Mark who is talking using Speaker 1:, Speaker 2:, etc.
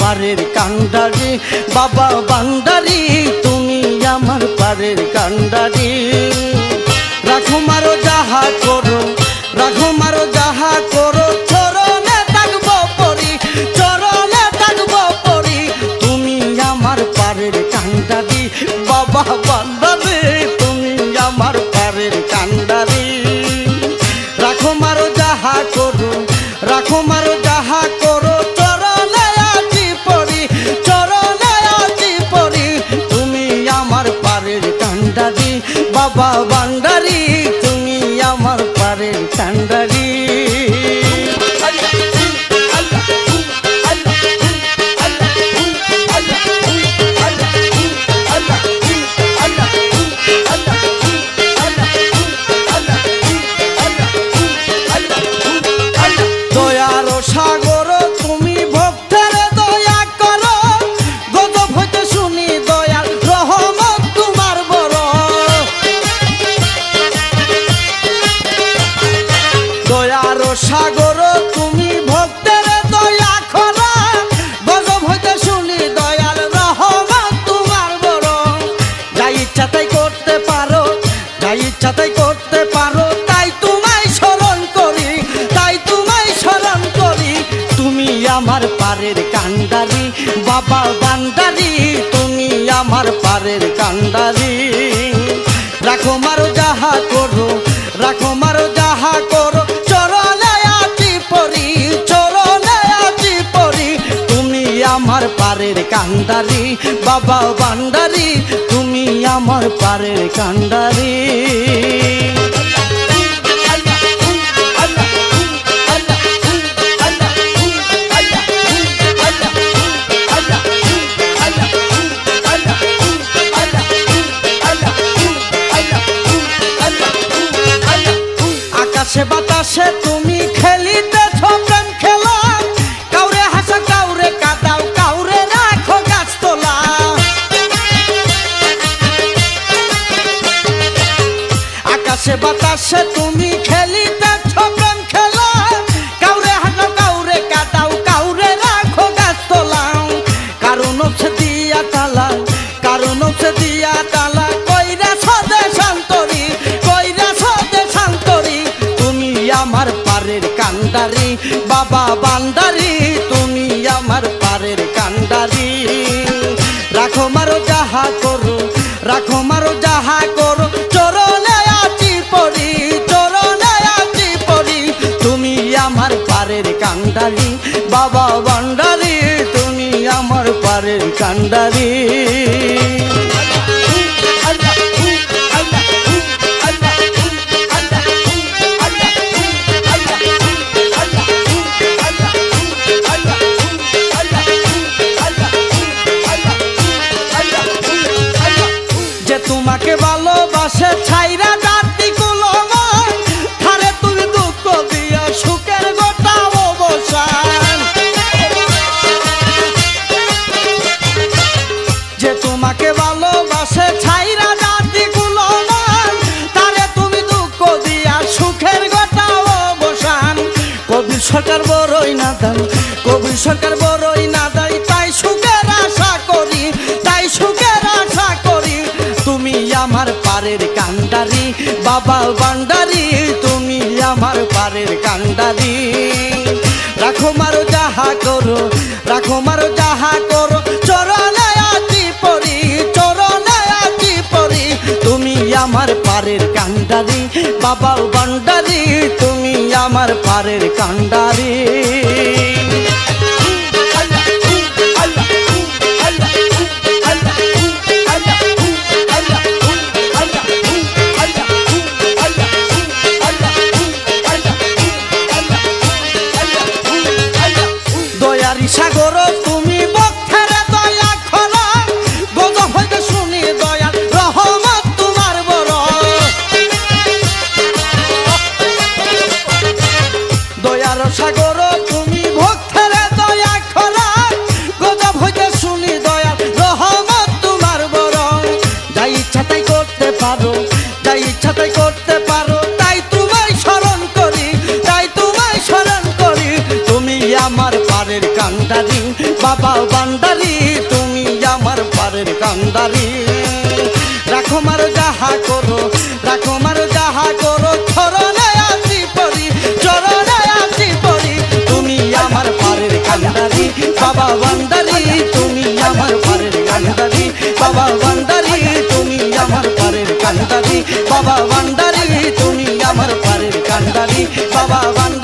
Speaker 1: পারের কান্ডারি। বাবা বান্দারি, তুমি আমার পারের কান্ডারি। রাখো মারো, যাহা করো, রাখো মারো, যাহা করো, চরণে থাকব পরি, চরণে থাকব পরি। তুমি আমার পারের কান্ডারি, বাবা বান্দারি, তুমি আমার পারের কান্ডারি। রাখো মারো, যাহা করো, রাখো মারো বাবা বান্ডারি তুমি আমার পারের কান্ডারি। রাখো মারো যাহা করো, রাখো মারো যাহা করো। চরণে আছি পরি, চরণে আছি পরি, তুমি আমার পারের কান্ডারি। বাবা বান্ডারি তুমি আমার পারের কান্ডারি। আকাশে বাতাসে তুমি খেলিতে প্রেম খেলা। কাউরে হাসা, কাউরে কাদাও, কাউরে রাখো গাছ তোলা। আকাশে, বাতাসে তুমি খেলিতে বাবা বান্দারি, তুমি আমার পারের কান্ডারি। রাখো মারো যাহা করো, রাখো মারো যাহা করো। চরণে আছি পড়ি, চরণে আছি পড়ি। তুমি আমার পারের কান্ডারি। বাবা বান্ডারি তোমাকে ভালোবাসে, ছাইরা জাতি কুলমান থারে তুমি দুঃখ দিয়া সুখের গোটা অবসান। যে তোমাকে ভালোবাসে, ছাইরা জাতি কুলমান তারে তুমি দুঃখ দিয়া সুখের গোটা অবসান। কবি সরকার বড়ই না দান কবি সরকার বড়ই না পারের কান্ডারি বাবা বান্ডারি, তুমি আমার পারের কান্ডারি। রাখো মারো, যাহা করো, রাখো মারো, যাহা করো। চরণে আছি পড়ি চরণে আছি পড়ি তুমি আমার পারের কান্ডারি বাবা বান্ডারি, তুমি আমার পারের কান্ডারি। কান্দারি বাবা বান্দারি, তুমি আমার পারের কান্দারি। রাখো মার যাহা করো, রাখো মার যাহা করো, চরণে আসি পরি চরণে আসি পরি তুমি আমার পারের কান্দারি, বাবা বান্দারি, তুমি আমার পারের কান্দারি, বাবা বান্দারি, তুমি আমার পারের কান্দারি, বাবা বান্দারি, তুমি আমার পারের কান্দারি, বাবা বান্দারি।